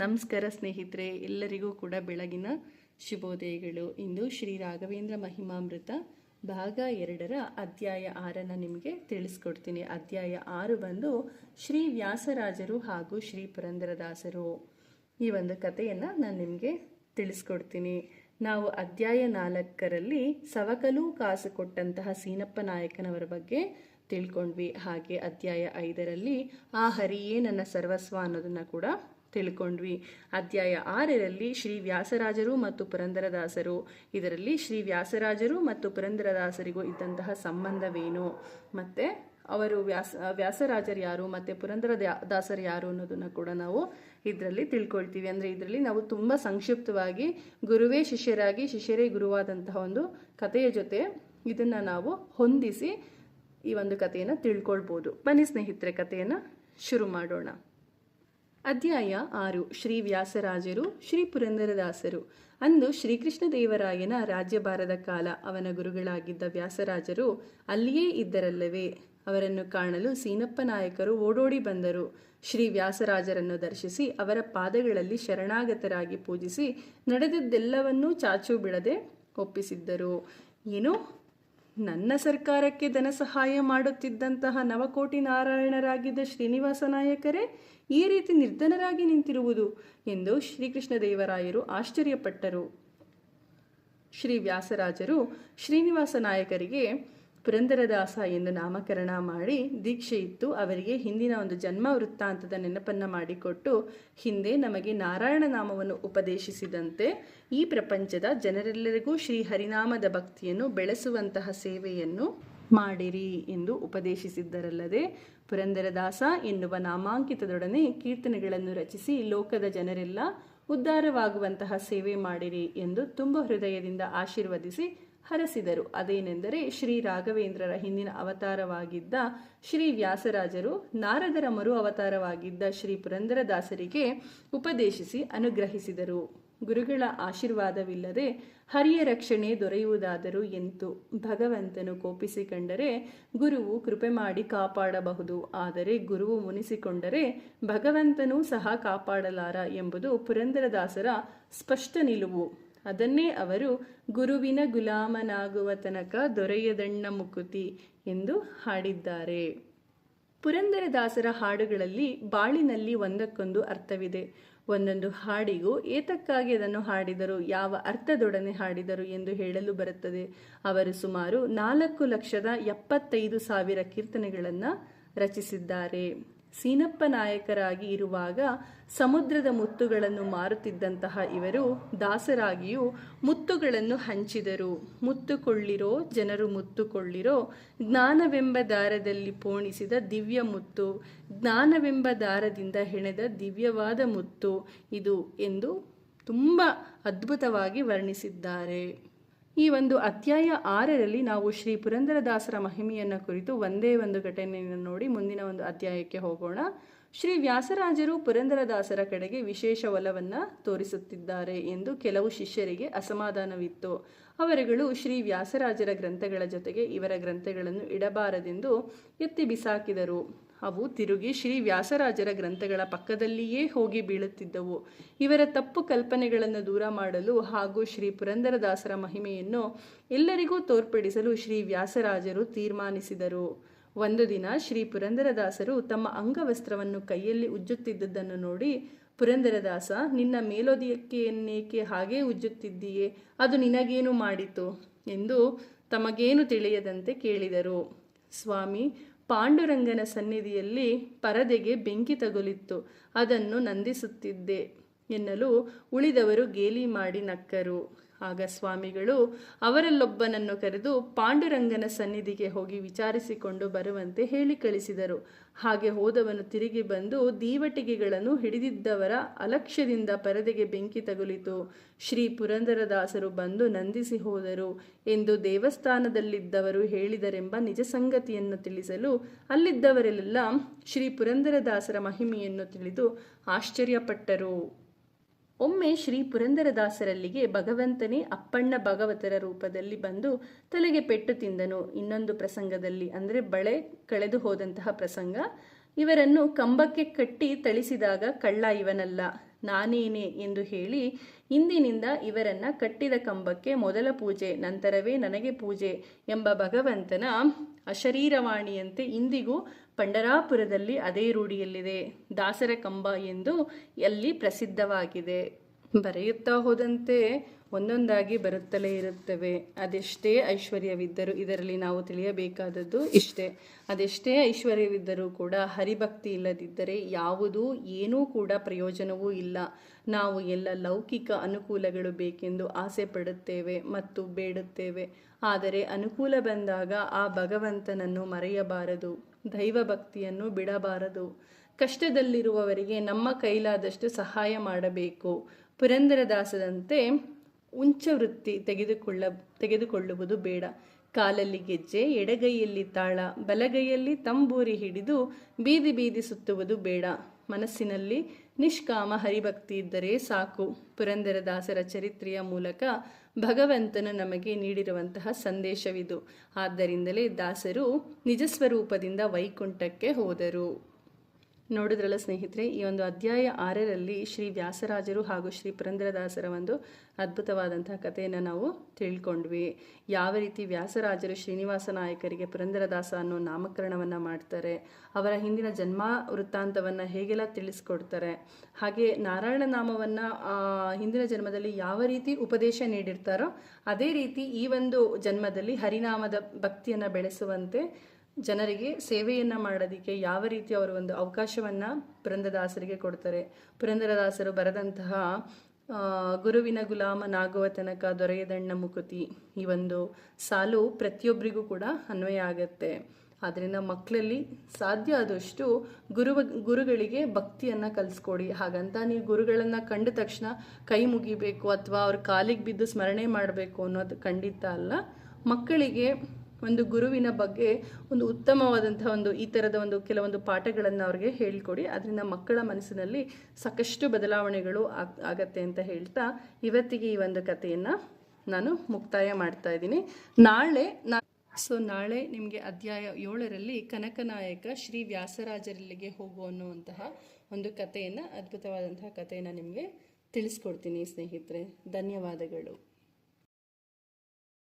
ನಮಸ್ಕಾರ ಸ್ನೇಹಿತರೆ, ಎಲ್ಲರಿಗೂ ಕೂಡ ಬೆಳಗಿನ ಶುಭೋದಯಗಳು. ಇಂದು ಶ್ರೀ ರಾಘವೇಂದ್ರ ಮಹಿಮಾಮೃತ ಭಾಗ ಎರಡರ ಅಧ್ಯಾಯ ಆರನ್ನು ನಿಮಗೆ ತಿಳಿಸ್ಕೊಡ್ತೀನಿ. ಅಧ್ಯಾಯ ಆರು ಬಂದು ಶ್ರೀ ವ್ಯಾಸರಾಜರು ಹಾಗೂ ಶ್ರೀ ಪುರಂದರದಾಸರು. ಈ ಒಂದು ಕಥೆಯನ್ನು ನಾನು ನಿಮಗೆ ತಿಳಿಸ್ಕೊಡ್ತೀನಿ. ನಾವು ಅಧ್ಯಾಯ ನಾಲ್ಕರಲ್ಲಿ ಸವಕಲು ಕಾಸು ಕೊಟ್ಟಂತಹ ಸೀನಪ್ಪ ನಾಯಕನವರ ಬಗ್ಗೆ ತಿಳ್ಕೊಂಡ್ವಿ. ಹಾಗೆ ಅಧ್ಯಾಯ ಐದರಲ್ಲಿ, ಆ ಹರಿಯೇ ನನ್ನ ಸರ್ವಸ್ವ ಅನ್ನೋದನ್ನು ಕೂಡ ತಿಳ್ಕೊಂಡ್ವಿ. ಅಧ್ಯಾಯ ಆರರಲ್ಲಿ ಶ್ರೀ ವ್ಯಾಸರಾಜರು ಮತ್ತು ಪುರಂದರದಾಸರು. ಇದರಲ್ಲಿ ಶ್ರೀ ವ್ಯಾಸರಾಜರು ಮತ್ತು ಪುರಂದರದಾಸರಿಗೂ ಇದ್ದಂತಹ ಸಂಬಂಧವೇನು? ಮತ್ತೆ ಅವರು ವ್ಯಾಸ, ವ್ಯಾಸರಾಜರು ಯಾರು ಮತ್ತೆ ಪುರಂದರ ದಾಸರು ಯಾರು ಅನ್ನೋದನ್ನ ಕೂಡ ನಾವು ಇದರಲ್ಲಿ ತಿಳ್ಕೊಳ್ತೀವಿ. ಅಂದ್ರೆ ಇದರಲ್ಲಿ ನಾವು ತುಂಬಾ ಸಂಕ್ಷಿಪ್ತವಾಗಿ ಗುರುವೇ ಶಿಷ್ಯರಾಗಿ ಶಿಷ್ಯರೇ ಗುರುವಾದಂತಹ ಒಂದು ಕಥೆಯ ಜೊತೆ ಇದನ್ನ ನಾವು ಹೊಂದಿಸಿ ಈ ಒಂದು ಕಥೆಯನ್ನು ತಿಳ್ಕೊಳ್ಬೋದು. ಬನ್ನಿ ಸ್ನೇಹಿತರೆ, ಕಥೆಯನ್ನು ಶುರು ಮಾಡೋಣ. ಅಧ್ಯಾಯ ಆರು. ಶ್ರೀ ವ್ಯಾಸರಾಜರು, ಶ್ರೀ ಪುರಂದರದಾಸರು. ಅಂದು ಶ್ರೀಕೃಷ್ಣ ದೇವರಾಯನ ರಾಜ್ಯಭಾರದ ಕಾಲ ಅವನ ಗುರುಗಳಾಗಿದ್ದ ವ್ಯಾಸರಾಜರು ಅಲ್ಲಿಯೇ ಇದ್ದರಲ್ಲವೇ. ಅವರನ್ನು ಕಾಣಲು ಸೀನಪ್ಪ ನಾಯಕರು ಓಡೋಡಿ ಬಂದರು. ಶ್ರೀ ವ್ಯಾಸರಾಜರನ್ನು ದರ್ಶಿಸಿ ಅವರ ಪಾದಗಳಲ್ಲಿ ಶರಣಾಗತರಾಗಿ ಪೂಜಿಸಿ ನಡೆದದ್ದೆಲ್ಲವನ್ನೂ ಚಾಚು ಬಿಡದೆ ಒಪ್ಪಿಸಿದ್ದರು. ಏನು? ನನ್ನ ಸರ್ಕಾರಕ್ಕೆ ಧನ ಸಹಾಯ ಮಾಡುತ್ತಿದ್ದಂತಹ ನವಕೋಟಿ ನಾರಾಯಣರಾಗಿದ್ದ ಶ್ರೀನಿವಾಸ ನಾಯಕರೇ, ಈ ರೀತಿ ನಿರ್ಧನರಾಗಿ ನಿಂತಿರುವುದು ಎಂದು ಶ್ರೀಕೃಷ್ಣ ದೇವರಾಯರು ಆಶ್ಚರ್ಯಪಟ್ಟರು. ಶ್ರೀ ವ್ಯಾಸರಾಜರು ಶ್ರೀನಿವಾಸ ನಾಯಕರಿಗೆ ಪುರಂದರದಾಸ ಎಂದು ನಾಮಕರಣ ಮಾಡಿ ದೀಕ್ಷೆ ಇತ್ತು ಅವರಿಗೆ ಹಿಂದಿನ ಒಂದು ಜನ್ಮ ವೃತ್ತಾಂತದ ನೆನಪನ್ನ ಮಾಡಿಕೊಟ್ಟು ಹಿಂದೆ ನಮಗೆ ನಾರಾಯಣ ನಾಮವನ್ನು ಉಪದೇಶಿಸಿದಂತೆ ಈ ಪ್ರಪಂಚದ ಜನರೆಲ್ಲರಿಗೂ ಶ್ರೀ ಹರಿನಾಮದ ಭಕ್ತಿಯನ್ನು ಬೆಳೆಸುವಂತಹ ಸೇವೆಯನ್ನು ಮಾಡಿರಿ ಎಂದು ಉಪದೇಶಿಸಿದ್ದರಲ್ಲದೆ ಪುರಂದರದಾಸ ಎನ್ನುವ ನಾಮಾಂಕಿತದೊಡನೆ ಕೀರ್ತನೆಗಳನ್ನು ರಚಿಸಿ ಲೋಕದ ಜನರೆಲ್ಲ ಉದ್ಧಾರವಾಗುವಂತಹ ಸೇವೆ ಮಾಡಿರಿ ಎಂದು ತುಂಬ ಹೃದಯದಿಂದ ಆಶೀರ್ವದಿಸಿ ಹರಸಿದರು. ಅದೇನೆಂದರೆ ಶ್ರೀ ರಾಘವೇಂದ್ರರ ಹಿಂದಿನ ಅವತಾರವಾಗಿದ್ದ ಶ್ರೀ ವ್ಯಾಸರಾಜರು ನಾರದರ ಮರು ಅವತಾರವಾಗಿದ್ದ ಶ್ರೀ ಪುರಂದರದಾಸರಿಗೆ ಉಪದೇಶಿಸಿ ಅನುಗ್ರಹಿಸಿದರು. ಗುರುಗಳ ಆಶೀರ್ವಾದವಿಲ್ಲದೆ ಹರಿಯ ರಕ್ಷಣೆ ದೊರೆಯುವುದಾದರೂ ಎಂತು ಭಗವಂತನು ಕೋಪಿಸಿಕೊಂಡರೆ ಗುರುವು ಕೃಪೆ ಮಾಡಿ ಕಾಪಾಡಬಹುದು. ಆದರೆ ಗುರುವು ಮುನಿಸಿಕೊಂಡರೆ ಭಗವಂತನೂ ಸಹ ಕಾಪಾಡಲಾರ ಎಂಬುದು ಪುರಂದರದಾಸರ ಸ್ಪಷ್ಟ ನಿಲುವು. ಅದನ್ನೇ ಅವರು ಗುರುವಿನ ಗುಲಾಮನಾಗುವ ತನಕ ದೊರೆಯದಣ್ಣ ಮುಕುತಿ ಎಂದು ಹಾಡಿದ್ದಾರೆ. ಪುರಂದರದಾಸರ ಹಾಡುಗಳಲ್ಲಿ ಬಾಳಿನಲ್ಲಿ ಒಂದಕ್ಕೊಂದು ಅರ್ಥವಿದೆ. ಒಂದೊಂದು ಹಾಡಿಗೂ ಏತಕ್ಕಾಗಿ ಅದನ್ನು ಹಾಡಿದರು, ಯಾವ ಅರ್ಥದೊಡನೆ ಹಾಡಿದರು ಎಂದು ಹೇಳಲು ಬರುತ್ತದೆ. ಅವರು ಸುಮಾರು ನಾಲ್ಕು ಲಕ್ಷದ ಎಪ್ಪತ್ತೈದು ಸಾವಿರ ಕೀರ್ತನೆಗಳನ್ನು ರಚಿಸಿದ್ದಾರೆ. ಸೀನಪ್ಪ ನಾಯಕರಾಗಿ ಇರುವಾಗ ಸಮುದ್ರದ ಮುತ್ತುಗಳನ್ನು ಮಾರುತ್ತಿದ್ದಂತಹ ಇವರು ದಾಸರಾಗಿಯೂ ಮುತ್ತುಗಳನ್ನು ಹಂಚಿದರು. ಮುತ್ತುಕೊಳ್ಳಿರೋ ಜನರು ಮುತ್ತುಕೊಳ್ಳಿರೋ ಜ್ಞಾನವೆಂಬ ದಾರದಲ್ಲಿ ಪೋಣಿಸಿದ ದಿವ್ಯ ಮುತ್ತು, ಜ್ಞಾನವೆಂಬ ದಾರದಿಂದ ಹೆಣೆದ ದಿವ್ಯವಾದ ಮುತ್ತು ಇದು ಎಂದು ತುಂಬ ಅದ್ಭುತವಾಗಿ ವರ್ಣಿಸಿದ್ದಾರೆ. ಈ ಒಂದು ಅಧ್ಯಾಯ ಆರರಲ್ಲಿ ನಾವು ಶ್ರೀ ಪುರಂದರದಾಸರ ಮಹಿಮೆಯನ್ನು ಕುರಿತು ಒಂದೇ ಒಂದು ಘಟನೆಯನ್ನು ನೋಡಿ ಮುಂದಿನ ಒಂದು ಅಧ್ಯಾಯಕ್ಕೆ ಹೋಗೋಣ. ಶ್ರೀ ವ್ಯಾಸರಾಜರು ಪುರಂದರದಾಸರ ಕಡೆಗೆ ವಿಶೇಷ ಒಲವನ್ನು ತೋರಿಸುತ್ತಿದ್ದಾರೆ ಎಂದು ಕೆಲವು ಶಿಷ್ಯರಿಗೆ ಅಸಮಾಧಾನವಿತ್ತು. ಅವರುಗಳು ಶ್ರೀ ವ್ಯಾಸರಾಜರ ಗ್ರಂಥಗಳ ಜೊತೆಗೆ ಇವರ ಗ್ರಂಥಗಳನ್ನು ಇಡಬಾರದೆಂದು ಎತ್ತಿ ಬಿಸಾಕಿದರು. ಅವು ತಿರುಗಿ ಶ್ರೀ ವ್ಯಾಸರಾಜರ ಗ್ರಂಥಗಳ ಪಕ್ಕದಲ್ಲಿಯೇ ಹೋಗಿ ಬೀಳುತ್ತಿದ್ದವು. ಇವರ ತಪ್ಪು ಕಲ್ಪನೆಗಳನ್ನು ದೂರ ಮಾಡಲು ಹಾಗೂ ಶ್ರೀ ಪುರಂದರದಾಸರ ಮಹಿಮೆಯನ್ನು ಎಲ್ಲರಿಗೂ ತೋರ್ಪಡಿಸಲು ಶ್ರೀ ವ್ಯಾಸರಾಜರು ತೀರ್ಮಾನಿಸಿದರು. ಒಂದು ದಿನ ಶ್ರೀ ಪುರಂದರದಾಸರು ತಮ್ಮ ಅಂಗವಸ್ತ್ರವನ್ನು ಕೈಯಲ್ಲಿ ಉಜ್ಜುತ್ತಿದ್ದುದನ್ನು ನೋಡಿ, ಪುರಂದರದಾಸ, ನಿನ್ನ ಮೇಲೋದಿಯಕ್ಕೆಯನ್ನೇಕೆ ಹಾಗೇ ಉಜ್ಜುತ್ತಿದ್ದೀಯೇ? ಅದು ನಿನಗೇನು ಮಾಡಿತು? ಎಂದು ತಮಗೇನು ತಿಳಿಯದಂತೆ ಕೇಳಿದರು. ಸ್ವಾಮಿ ಪಾಂಡುರಂಗನ ಸನ್ನಿಧಿಯಲ್ಲಿ ಪರದೆಗೆ ಬೆಂಕಿ ತಗುಲಿತ್ತು. ಅದನ್ನು ನಂದಿಸುತ್ತಿದ್ದೆ ಎನ್ನಲು ಉಳಿದವರು ಗೇಲಿ ಮಾಡಿ ನಕ್ಕರು. ಆಗ ಸ್ವಾಮಿಗಳು ಅವರಲ್ಲೊಬ್ಬನನ್ನು ಕರೆದು ಪಾಂಡುರಂಗನ ಸನ್ನಿಧಿಗೆ ಹೋಗಿ ವಿಚಾರಿಸಿಕೊಂಡು ಬರುವಂತೆ ಹೇಳಿ ಕಳಿಸಿದರು. ಹಾಗೆ ಹೋದವನು ತಿರುಗಿ ಬಂದು ದೀವಟಿಗೆಗಳನ್ನು ಹಿಡಿದಿದ್ದವರ ಅಲಕ್ಷ್ಯದಿಂದ ಪರದೆಗೆ ಬೆಂಕಿ ತಗುಲಿತು. ಶ್ರೀ ಪುರಂದರದಾಸರು ಬಂದು ನಂದಿಸಿ ಹೋದರು. ಎಂದು ದೇವಸ್ಥಾನದಲ್ಲಿದ್ದವರು ಹೇಳಿದರೆಂಬ ನಿಜ ಸಂಗತಿಯನ್ನು ತಿಳಿಸಲು ಅಲ್ಲಿದ್ದವರೆಲ್ಲ ಶ್ರೀ ಪುರಂದರದಾಸರ ಮಹಿಮೆಯನ್ನು ತಿಳಿದು ಆಶ್ಚರ್ಯಪಟ್ಟರು. ಒಮ್ಮೆ ಶ್ರೀ ಪುರಂದರದಾಸರಲ್ಲಿಗೆ ಭಗವಂತನೇ ಅಪ್ಪಣ್ಣ ಭಗವತರ ರೂಪದಲ್ಲಿ ಬಂದು ತಲೆಗೆ ಪೆಟ್ಟು ತಿಂದನು. ಇನ್ನೊಂದು ಪ್ರಸಂಗದಲ್ಲಿ ಅಂದರೆ ಬಳೆ ಕಳೆದು ಹೋದಂತಹ ಪ್ರಸಂಗ. ಇವರನ್ನು ಕಂಬಕ್ಕೆ ಕಟ್ಟಿ ತಳಿಸಿದಾಗ ಕಳ್ಳ ಇವನಲ್ಲ, ನಾನೇನೆ ಎಂದು ಹೇಳಿ ಇಂದಿನಿಂದ ಇವರನ್ನ ಕಟ್ಟಿದ ಕಂಬಕ್ಕೆ ಮೊದಲ ಪೂಜೆ, ನಂತರವೇ ನನಗೆ ಪೂಜೆ ಎಂಬ ಭಗವಂತನ ಅಶರೀರವಾಣಿಯಂತೆ ಇಂದಿಗೂ ಪಂಡರಾಪುರದಲ್ಲಿ ಅದೇ ರೂಢಿಯಲ್ಲಿದೆ. ದಾಸರ ಕಂಬ ಎಂದು ಅಲ್ಲಿ ಪ್ರಸಿದ್ಧವಾಗಿದೆ? ಬರೆಯುತ್ತಾ ಹೋದಂತೆ ಒಂದೊಂದಾಗಿ ಬರುತ್ತಲೇ ಇರುತ್ತವೆ. ಅದೆಷ್ಟೇ ಐಶ್ವರ್ಯವಿದ್ದರೂ ಇದರಲ್ಲಿ ನಾವು ತಿಳಿಯಬೇಕಾದದ್ದು ಇಷ್ಟೇ. ಅದೆಷ್ಟೇ ಐಶ್ವರ್ಯವಿದ್ದರೂ ಕೂಡ ಹರಿಭಕ್ತಿ ಇಲ್ಲದಿದ್ದರೆ ಯಾವುದೂ ಏನೂ ಕೂಡ ಪ್ರಯೋಜನವೂ ಇಲ್ಲ. ನಾವು ಎಲ್ಲ ಲೌಕಿಕ ಅನುಕೂಲಗಳು ಬೇಕೆಂದು ಆಸೆ ಪಡುತ್ತೇವೆ ಮತ್ತು ಬೇಡುತ್ತೇವೆ. ಆದರೆ ಅನುಕೂಲ ಬಂದಾಗ ಆ ಭಗವಂತನನ್ನು ಮರೆಯಬಾರದು, ದೈವ ಭಕ್ತಿಯನ್ನು ಬಿಡಬಾರದು. ಕಷ್ಟದಲ್ಲಿರುವವರಿಗೆ ನಮ್ಮ ಕೈಲಾದಷ್ಟು ಸಹಾಯ ಮಾಡಬೇಕು. ಪುರಂದರದಾಸದಂತೆ ಉಂಚ ವೃತ್ತಿ ತೆಗೆದುಕೊಳ್ಳ, ತೆಗೆದುಕೊಳ್ಳುವುದು ಬೇಡ. ಕಾಲಲ್ಲಿ ಗೆಜ್ಜೆ, ಎಡಗೈಯಲ್ಲಿ ತಾಳ, ಬಲಗೈಯಲ್ಲಿ ತಂಬೂರಿ ಹಿಡಿದು ಬೀದಿ ಬೀದಿ ಸುತ್ತುವುದು ಬೇಡ. ಮನಸ್ಸಿನಲ್ಲಿ ನಿಷ್ಕಾಮ ಹರಿಭಕ್ತಿ ಇದ್ದರೆ ಸಾಕು. ಪುರಂದರದಾಸರ ಚರಿತ್ರೆಯ ಮೂಲಕ ಭಗವಂತನು ನಮಗೆ ನೀಡಿರುವಂತಹ ಸಂದೇಶವಿದು. ಆದ್ದರಿಂದಲೇ ದಾಸರು ನಿಜಸ್ವರೂಪದಿಂದ ವೈಕುಂಠಕ್ಕೆ ಹೋದರು. ನೋಡಿದ್ರಲ್ಲ ಸ್ನೇಹಿತರೆ, ಈ ಒಂದು ಅಧ್ಯಾಯ ಆರರಲ್ಲಿ ಶ್ರೀ ವ್ಯಾಸರಾಜರು ಹಾಗೂ ಶ್ರೀ ಪುರಂದರದಾಸರ ಒಂದು ಅದ್ಭುತವಾದಂತಹ ಕಥೆಯನ್ನು ನಾವು ತಿಳ್ಕೊಂಡ್ವಿ. ಯಾವ ರೀತಿ ವ್ಯಾಸರಾಜರು ಶ್ರೀನಿವಾಸ ನಾಯಕರಿಗೆ ಪುರಂದರದಾಸ ಅನ್ನೋ ನಾಮಕರಣವನ್ನು ಮಾಡ್ತಾರೆ, ಅವರ ಹಿಂದಿನ ಜನ್ಮ ವೃತ್ತಾಂತವನ್ನು ಹೇಗೆಲ್ಲ ತಿಳಿಸ್ಕೊಡ್ತಾರೆ, ಹಾಗೆ ನಾರಾಯಣ ನಾಮವನ್ನು ಹಿಂದಿನ ಜನ್ಮದಲ್ಲಿ ಯಾವ ರೀತಿ ಉಪದೇಶ ನೀಡಿರ್ತಾರೋ, ಅದೇ ರೀತಿ ಈ ಒಂದು ಜನ್ಮದಲ್ಲಿ ಹರಿನಾಮದ ಭಕ್ತಿಯನ್ನು ಬೆಳೆಸುವಂತೆ ಜನರಿಗೆ ಸೇವೆಯನ್ನು ಮಾಡೋದಕ್ಕೆ ಯಾವ ರೀತಿ ಅವರು ಒಂದು ಅವಕಾಶವನ್ನು ಪುರಂದರದಾಸರಿಗೆ ಕೊಡ್ತಾರೆ. ಪುರಂದರದಾಸರು ಬರೆದಂತಹ ಗುರುವಿನ ಗುಲಾಮನಾಗುವ ತನಕ ದೊರೆಯದಣ್ಣ ಮುಕುತಿ ಈ ಒಂದು ಸಾಲು ಪ್ರತಿಯೊಬ್ಬರಿಗೂ ಕೂಡ ಅನ್ವಯ ಆಗುತ್ತೆ. ಆದ್ದರಿಂದ ಮಕ್ಕಳಲ್ಲಿ ಸಾಧ್ಯ ಆದಷ್ಟು ಗುರು ಗುರುಗಳಿಗೆ ಭಕ್ತಿಯನ್ನು ಕಲಿಸ್ಕೊಡಿ. ಹಾಗಂತ ನೀವು ಗುರುಗಳನ್ನು ಕಂಡ ತಕ್ಷಣ ಕೈ ಮುಗಿಬೇಕು ಅಥವಾ ಅವ್ರ ಕಾಲಿಗೆ ಬಿದ್ದು ಸ್ಮರಣೆ ಮಾಡಬೇಕು ಅನ್ನೋದು ಖಂಡಿತ ಅಲ್ಲ. ಮಕ್ಕಳಿಗೆ ಒಂದು ಗುರುವಿನ ಬಗ್ಗೆ ಒಂದು ಉತ್ತಮವಾದಂತಹ ಒಂದು ಈ ಥರದ ಒಂದು ಕೆಲವೊಂದು ಪಾಠಗಳನ್ನು ಅವ್ರಿಗೆ ಹೇಳಿಕೊಡಿ. ಅದರಿಂದ ಮಕ್ಕಳ ಮನಸ್ಸಿನಲ್ಲಿ ಸಾಕಷ್ಟು ಬದಲಾವಣೆಗಳು ಆಗ್, ಆಗತ್ತೆ ಅಂತ ಹೇಳ್ತಾ ಇವತ್ತಿಗೆ ಈ ಒಂದು ಕಥೆಯನ್ನು ನಾನು ಮುಕ್ತಾಯ ಮಾಡ್ತಾ ಇದ್ದೀನಿ. ನಾಳೆ ನಾ, ಸೊ ನಾಳೆ ನಿಮಗೆ ಅಧ್ಯಾಯ ಏಳರಲ್ಲಿ ಕನಕನಾಯಕ ಶ್ರೀ ವ್ಯಾಸರಾಜರಲ್ಲಿಗೆ ಹೋಗು ಅನ್ನುವಂತಹ ಒಂದು ಕಥೆಯನ್ನು, ಅದ್ಭುತವಾದಂತಹ ಕಥೆಯನ್ನು ನಿಮಗೆ ತಿಳಿಸ್ಕೊಡ್ತೀನಿ ಸ್ನೇಹಿತರೆ. ಧನ್ಯವಾದಗಳು.